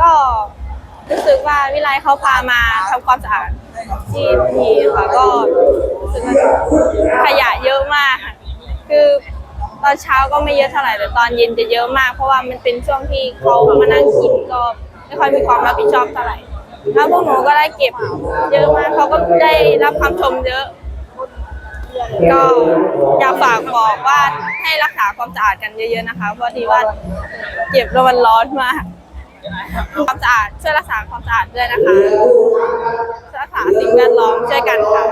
ก็รู้สึกว่าวิไลเขาพามาทำความสะอาดที่นี่ค่ะก็รู้สึกว่าขยะเยอะมาก คือตอนเช้าก็ไม่เยอะเท่าไหร่แต่ตอนเย็นจะเยอะมาก เพราะว่ามันเป็นช่วงที่เขามานั่งกินก็ไม่ค่อยมีความรับผิดชอบเท่าไหร่แล้วพวกหนูก็ได้เก็บเยอะมากเขาก็ได้รับคำชมเยอะ ก็อยากฝากบอกว่าให้รักษาความสะอาดกันเยอะ ๆนะคะ เพราะที่ว่าเก็บแล้วมันร้อนมาก ความสะอาดช่วยรักษาความสะอาดด้วยนะคะช่วยรักษาสิ่งแวดล้อมช่วยกันค่ะ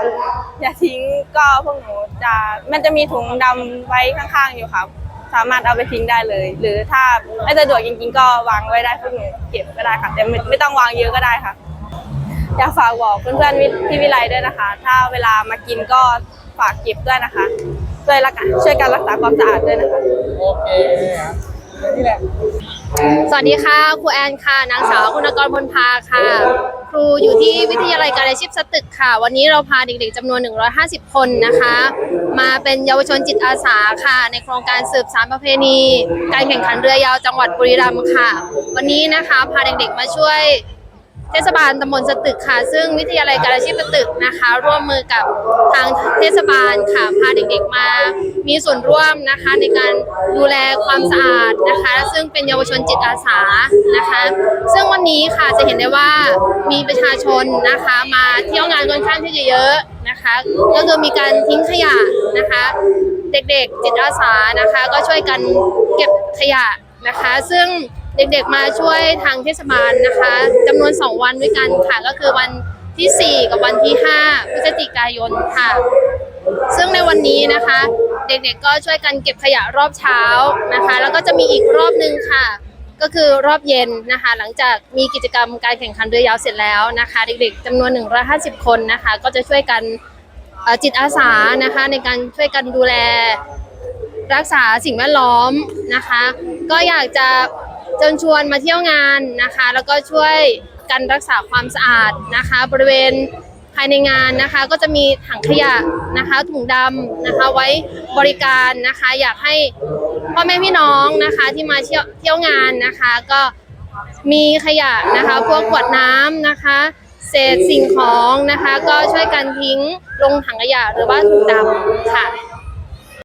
อย่าทิ้งก็พวกหนูจะมันจะมีถุงดำไว้ข้างๆอยู่ค่ะ สามารถเอาไปทิ้งได้เลย หรือถ้าไม่สะดวกจริงๆ ก็วางไว้ได้พวกหนูเก็บก็ได้ค่ะ แต่ไม่ไม่ต้องวางเยอะก็ได้ค่ะ อยากฝากบอกเพื่อนๆวิที่วิไลด้วยนะคะ ถ้าเวลามากินก็ฝากเก็บด้วยนะคะ ช่วยรักษาช่วยกันรักษาความสะอาดด้วยนะคะ โอเคครับ นี่แหละ สวัสดีค่ะครูแอนค่ะ นางสาวคุณกรพลพาค่ะ ครูอยู่ที่วิทยาลัยการอาชีพสตึกค่ะ วันนี้เราพาเด็กๆจำนวน 150 คนนะคะ มาเป็นเยาวชนจิตอาสาค่ะ ในโครงการสืบสารประเพณี การแข่งขันเรือยาวจังหวัดบุรีรัมย์ค่ะ วันนี้นะคะพาเด็กๆมาช่วย เทศบาลตำบลสตึกค่ะ ซึ่งวิทยาลัยการอาชีพสตึกนะคะ ร่วมมือกับทางเทศบาลค่ะพาเด็กๆมา มีส่วนร่วมนะคะในการดูแลความสะอาดนะคะ ซึ่งเป็นเยาวชนจิตอาสานะคะ ซึ่งวันนี้ค่ะจะเห็นได้ว่ามีประชาชนนะคะมาเที่ยวงานค่อนข้างที่จะเยอะนะคะก็คือมีการทิ้งขยะนะคะ เด็กๆจิตอาสานะคะ ก็ช่วยกันเก็บขยะนะคะ ซึ่ง เด็กๆมาช่วยทางเทศบาลนะคะจำนวน 2 วันด้วยกันค่ะ ก็คือวันที่ 4 กับวันที่ 5 พฤศจิกายนค่ะ ซึ่งในวันนี้นะคะ เด็กๆก็ช่วยกันเก็บขยะรอบเช้านะคะ แล้วก็จะมีอีกรอบหนึ่งค่ะ ก็คือรอบเย็นนะคะ หลังจากมีกิจกรรมการแข่งขันเรือยาวเสร็จแล้วนะคะ เด็กๆจำนวน 150 คนนะคะ ก็จะช่วยกันจิตอาสานะคะ ในการช่วยกันดูแลรักษาสิ่งแวดล้อมนะคะ ก็อยากจะ เชิญชวนมาเที่ยวงานนะคะ แล้วก็ช่วยกันรักษาความสะอาดนะคะ บริเวณภายในงานนะคะ ก็จะมีถังขยะนะคะถุงดำนะคะไว้บริการนะคะ อยากให้พ่อแม่พี่น้องนะคะที่มาเที่ยวเที่ยวงานนะคะ ก็มีขยะนะคะพวกขวดน้ำนะคะเศษสิ่งของนะคะ ก็ช่วยกันทิ้งลงถังขยะหรือว่าถุงดำค่ะ